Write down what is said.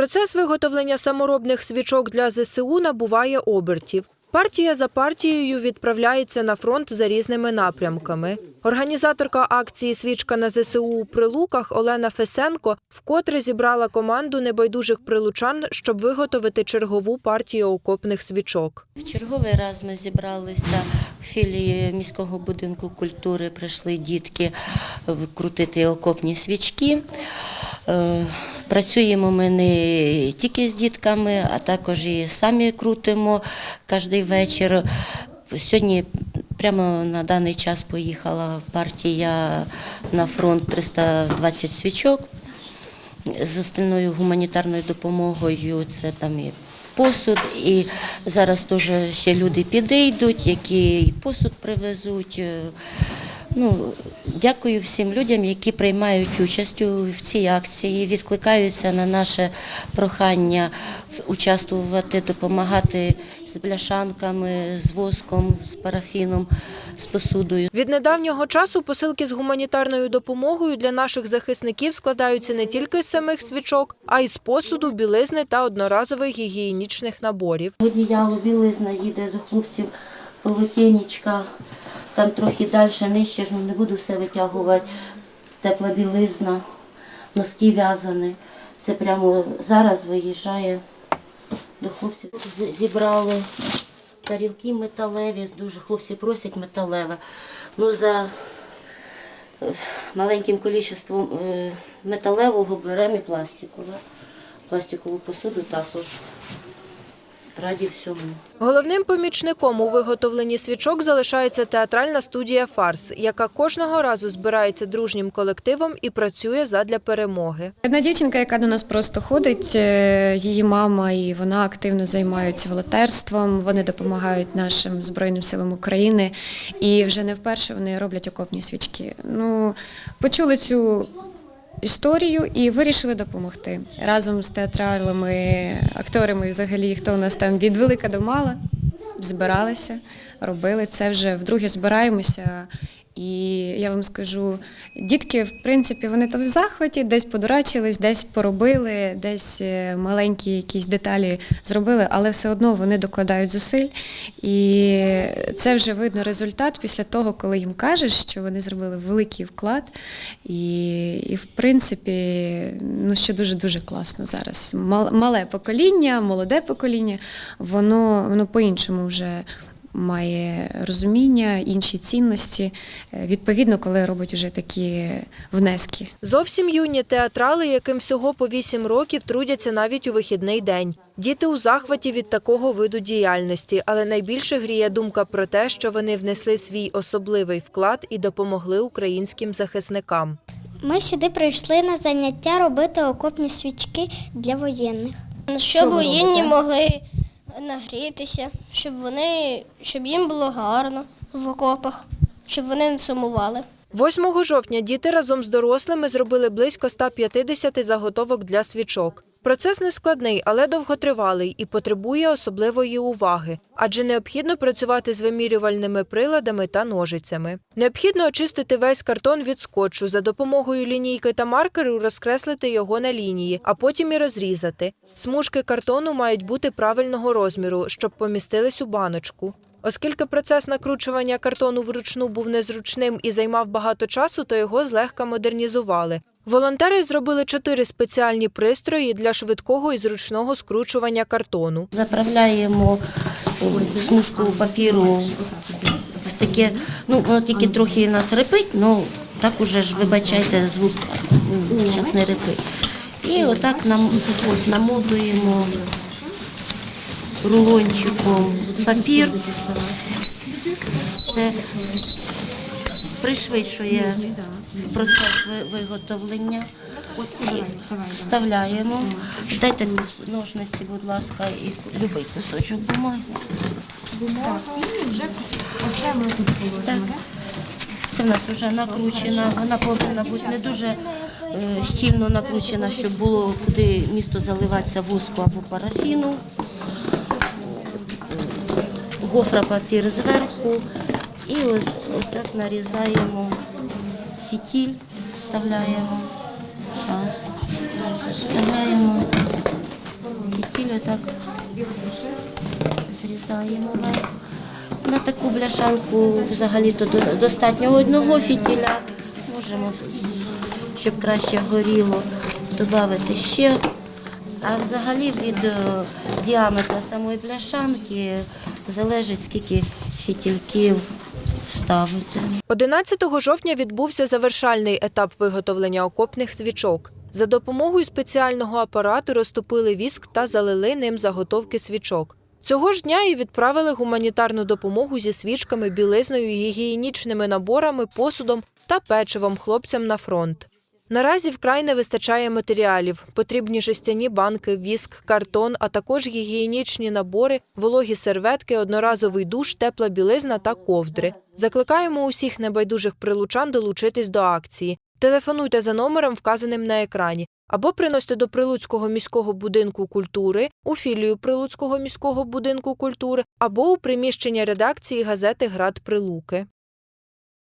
Процес виготовлення саморобних свічок для ЗСУ набуває обертів. Партія за партією відправляється на фронт за різними напрямками. Організаторка акції Свічка на ЗСУ у Прилуках Олена Фесенко вкотре зібрала команду небайдужих прилучан, щоб виготовити чергову партію окопних свічок. В черговий раз ми зібралися в філії міського будинку культури. Прийшли дітки е, крутити окопні свічки. Е, Працюємо ми не тільки з дітками, а також і самі крутимо кожен вечір. Сьогодні прямо на даний час поїхала партія на фронт 320 свічок з остальною гуманітарною допомогою. Це там і посуд, і зараз теж ще люди підійдуть, які і посуд привезуть. Ну, дякую всім людям, які приймають участь в цій акції, відкликаються на наше прохання участвувати, допомагати з бляшанками, з воском, з парафіном, з посудою. Від недавнього часу посилки з гуманітарною допомогою для наших захисників складаються не тільки з самих свічок, а й з посуду, білизни та одноразових гігієнічних наборів. Одіяло, білизна їде до хлопців, полотенечка, там трохи далі, нижче, ну не буду все витягувати. Тепла білизна, носки в'язані. Це прямо зараз виїжджає до хлопців. Зібрали тарілки металеві, дуже хлопці просять металеве. Ну, за е, маленьким кількістю металевого беремо і пластикове. Пластикову посуду також. Раді всьому. Головним помічником у виготовленні свічок залишається театральна студія Фарс, яка кожного разу збирається дружнім колективом і працює задля перемоги. Одна дівчинка, яка до нас просто ходить, е, її мама і вона активно займаються волонтерством. Вони допомагають нашим збройним силам України, і вже не вперше вони роблять окопні свічки. Ну почули цю. Історію і вирішили допомогти разом з театралами, акторами, і взагалі, хто у нас там від велика до мала, збиралися, робили це вже вдруге збираємося. І я вам скажу, дітки, в принципі, вони то в захваті, десь подурачились, десь поробили, десь е, маленькі якісь деталі зробили, але все одно вони докладають зусиль. І це вже видно результат після того, коли їм кажеш, що вони зробили великий вклад. І, і в принципі, ну що дуже-дуже класно зараз. Мале покоління, молоде покоління, воно, воно по-іншому вже має розуміння, інші цінності. Е, Відповідно, коли робить вже такі внески. Зовсім юні театрали, яким всього по 8 років, трудяться навіть у вихідний день. Діти у захваті від такого виду діяльності, але найбільше гріє думка про те, що вони внесли свій особливий вклад і допомогли українським захисникам. Ми сюди прийшли на заняття робити окопні свічки для воєнних. Щоб воєнні могли нагрітися, щоб вони, щоб їм було гарно в окопах, щоб вони не сумували. 8 жовтня діти разом з дорослими зробили близько 150 заготовок для свічок. Процес не складний, але довготривалий і потребує особливої уваги, адже необхідно працювати з вимірювальними приладами та ножицями. Необхідно очистити весь картон від скотчу, за допомогою лінійки та маркеру розкреслити його на лінії, а потім і розрізати. Смужки картону мають бути правильного розміру, щоб помістились у баночку. Оскільки процес накручування картону вручну був незручним і займав багато часу, то його злегка модернізували. Волонтери зробили чотири спеціальні пристрої для швидкого і зручного скручування картону. Заправляємо е, смужку папіру в таке, ну воно тільки трохи нас репить, ну так уже ж вибачайте, звук зараз не репить. І отак нам намотуємо рулончиком папір. Це пришвидшує процес ви- виготовлення. І Вставляємо. Дайте ножниці, будь ласка, і любий кусочок бумаги. Так. Це в нас вже накручена. Вона повинна бути не дуже е, щільно накручена, щоб було куди місто заливатися воску або парафіну. Гофра папір зверху. І от, от так нарізаємо фітіль, вставляємо. Вставляємо так зрізаємо верх. На таку бляшанку взагалі-то достатньо одного фітіля. Можемо, щоб краще горіло, додати ще. А взагалі від е, діаметра самої бляшанки залежить, скільки фітільків вставити. 11 жовтня відбувся завершальний етап виготовлення окопних свічок. За допомогою спеціального апарату розтопили віск та залили ним заготовки свічок. Цього ж дня і відправили гуманітарну допомогу зі свічками, білизною, гігієнічними наборами, посудом та печивом хлопцям на фронт. Наразі вкрай не вистачає матеріалів. Потрібні жестяні банки, віск, картон, а також гігієнічні набори, вологі серветки, одноразовий душ, тепла білизна та ковдри. Закликаємо усіх небайдужих прилучан долучитись до акції. Телефонуйте за номером, вказаним на екрані, або приносьте до Прилуцького міського будинку культури, у філію Прилуцького міського будинку культури, або у приміщення редакції газети Град Прилуки.